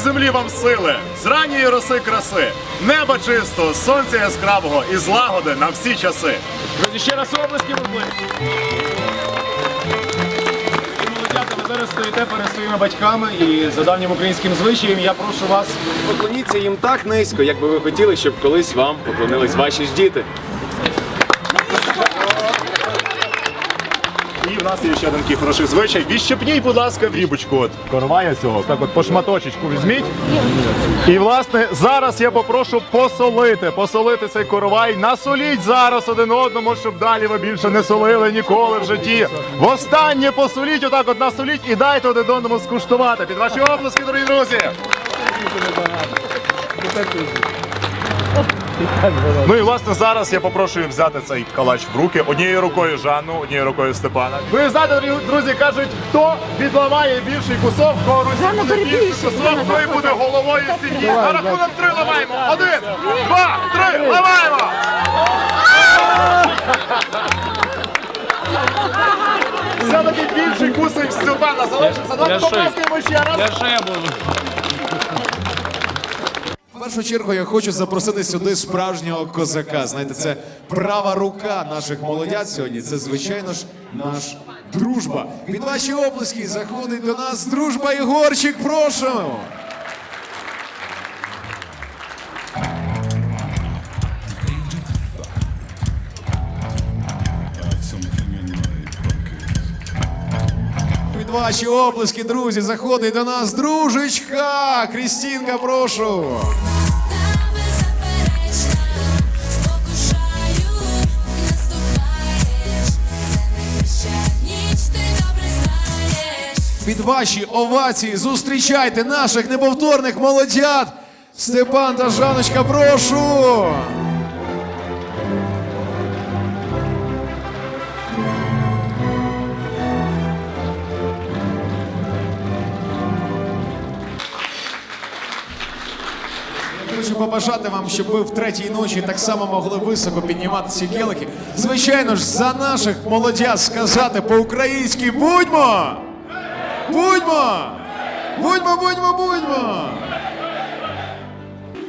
землі вам сили, з ранньої роси краси, неба чистого, сонця яскравого і злагоди на всі часи. Друзі, ще раз облески будь ви зараз стоїте перед своїми батьками і за давнім українським звичаєм я прошу вас поклоніться їм так низько, як би ви хотіли, щоб колись вам поклонились ваші ж діти. Нас є ще один такий хороший звичай. Відщепніть, будь ласка, дрібочку от коровая цього. Так от по шматочечку візьміть. І власне зараз я попрошу посолити, посолити цей коровай. Насоліть зараз один одному, щоб далі ви більше не солили ніколи в житті. Востаннє посоліть, отак от насоліть і дайте один одному скуштувати. Під ваші оплески, дорогі друзі. Ну і власне зараз я попрошу взяти цей калач в руки однією рукою Жанну, однією рукою Степана. Ви знаєте, друзі, кажуть, хто відламає більший кусок, хто бери більший кусок, той буде головою сім'ї. На рахунок три ламаємо. Один, два, три, ламаємо! Все-таки більший кусик Степана залишився. Давайте поплескаємо ще раз. В першу чергу я хочу запросити сюди справжнього козака. Знаєте, це права рука наших молодят сьогодні. Це, звичайно ж, наш дружба. Під ваші оплески заходить до нас дружба Ігорчик. Прошу. Ваші оплески, друзі, заходить до нас дружечка. Крістінка, прошу. Під ваші овації зустрічайте наших неповторних молодят. Степан та Жаночка, прошу. Хочу побажати вам, щоб ви в третій ночі так само могли високо піднімати ці келихи. Звичайно ж, за наших молодят сказати по-українськи будьмо! Будьмо! Будьмо, будьмо, будьмо!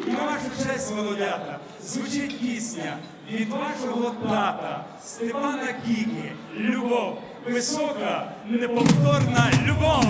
І на вашу честь, молодята, звучить пісня від вашого тата Степана Кіки. Любов, висока, неповторна любов.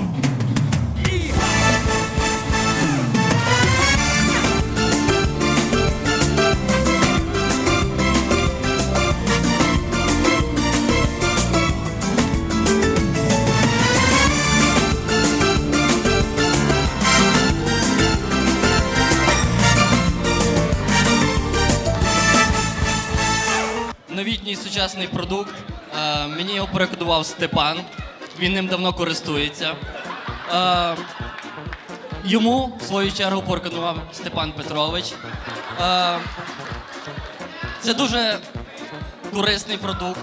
Новітній сучасний продукт. Е, мені його порекомендував Степан. Він ним давно користується. Е, йому, в свою чергу, порекомендував Степан Петрович. Е, це дуже корисний продукт.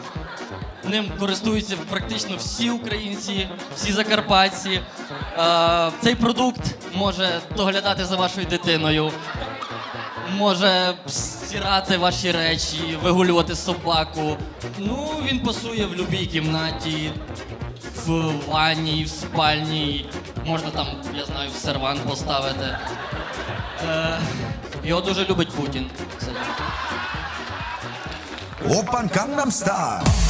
Ним користуються практично всі українці, всі закарпатці. Е, цей продукт може доглядати за вашою дитиною, може стирати ваші речі, вигулювати собаку. Ну, він пасує в будь-якій кімнаті, в ванні, в спальні. Можна там, я знаю, в серван поставити. Е, його дуже любить Путін. Опан Gangnam Style.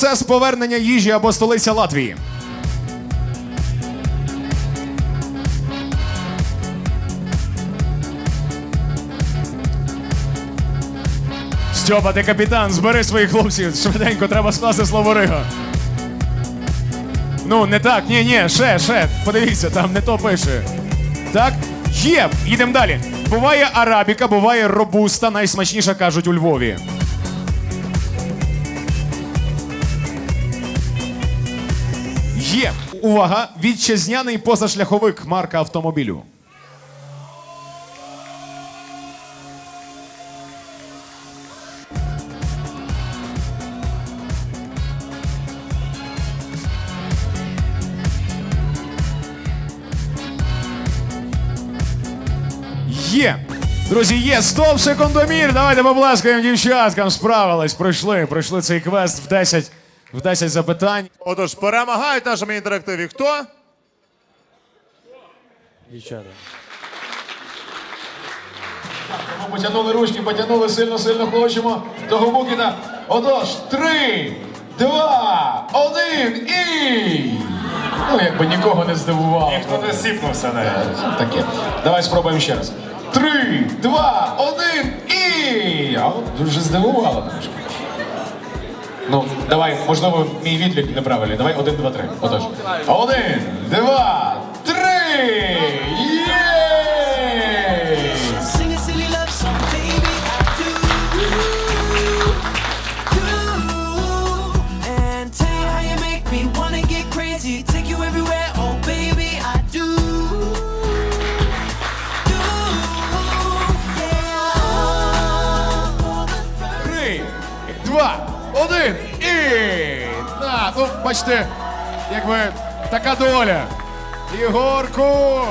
Процес повернення їжі або столиця Латвії. Стьопа, ти капітан, збери своїх хлопців. Швиденько треба скласти слово Рига. Ну, не так, ні, ні, ще, ще. Подивіться, там не то пише. Так, є, їдемо далі. Буває арабіка, буває робуста, найсмачніша кажуть у Львові. Є увага! Вітчизняний позашляховик марка автомобілю. Є. Друзі, є стоп секундомір. Давайте поблескаємо дівчаткам. Справились, пройшли, пройшли цей квест в 10 в 10 запитань. Отож, перемагають в нашому інтерактиві хто? Ми потягнули ручки, потягнули сильно-сильно хочемо до Губукіна. Отож, три, два, один і. Ну, якби нікого не здивувало. Ніхто не сіпнувся навіть. Таке. Давай спробуємо ще раз. Три, два, один і. А от дуже здивувало трошки. Ну, давай, можливо, мій відлік неправильний. Давай один, два, три. Отож. Один, два, три. Один і. На, ну, бачите, якби така доля. Ігорку!